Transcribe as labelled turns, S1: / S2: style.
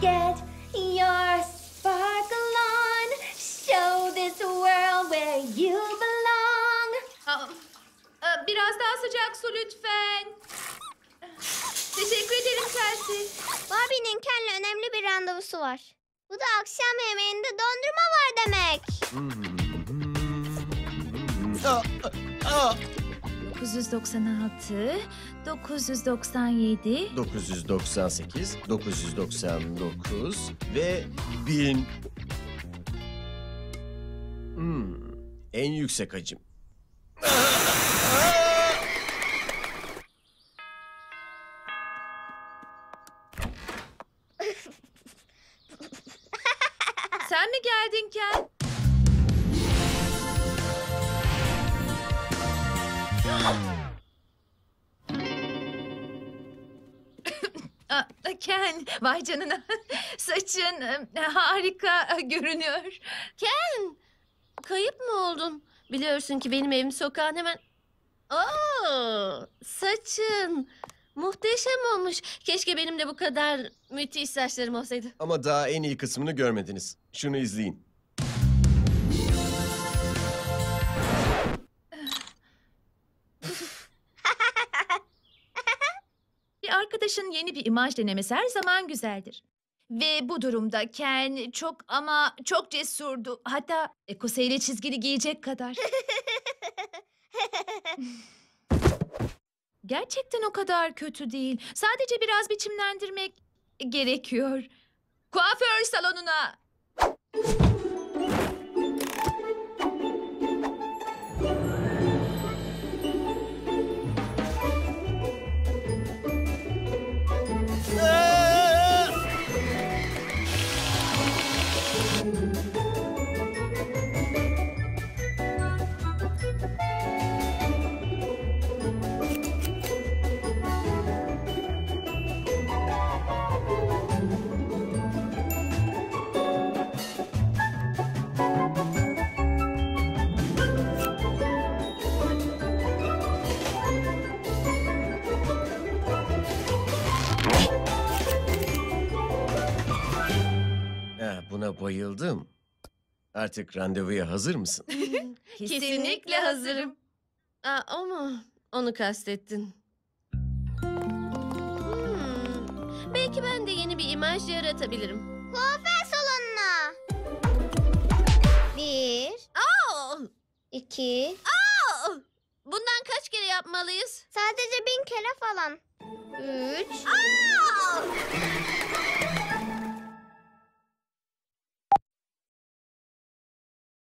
S1: Get your sparkle on. Show this world where you belong. E, biraz daha sıcak su lütfen. Teşekkür ederim Chelsea.
S2: Barbie'nin Ken'le önemli bir randevusu var. Bu da akşam yemeğinde dondurma var demek. Hmm.
S3: Aa, aa,
S1: 996, 997,
S3: 998, 999 ve 1000. Hmm, en yüksek hacim.
S1: Sen mi geldin Ken? Ken, vay canına. Saçın e, harika görünüyor.
S4: Ken, kayıp mı oldun? Biliyorsun ki benim evim sokağın hemen... Oo, saçın. Muhteşem olmuş. Keşke benim de bu kadar müthiş saçlarım olsaydı.
S3: Ama daha en iyi kısmını görmediniz. Şunu izleyin.
S1: Arkadaşın yeni bir imaj denemesi her zaman güzeldir. Ve bu durumda Ken çok ama çok cesurdu. Hatta ekoseyle çizgili giyecek kadar. Gerçekten o kadar kötü değil. Sadece biraz biçimlendirmek gerekiyor. Kuaför salonuna.
S3: Buna bayıldım. Artık randevuya hazır mısın?
S4: Kesinlikle hazırım. Aa, o mu? Onu kastettin. Hmm, belki ben de yeni bir imaj yaratabilirim.
S2: Kuaför salonuna. Bir,
S4: Aa,
S2: iki,
S4: aa, bundan kaç kere yapmalıyız?
S2: sadece bin kere falan. Üç,
S4: Aa!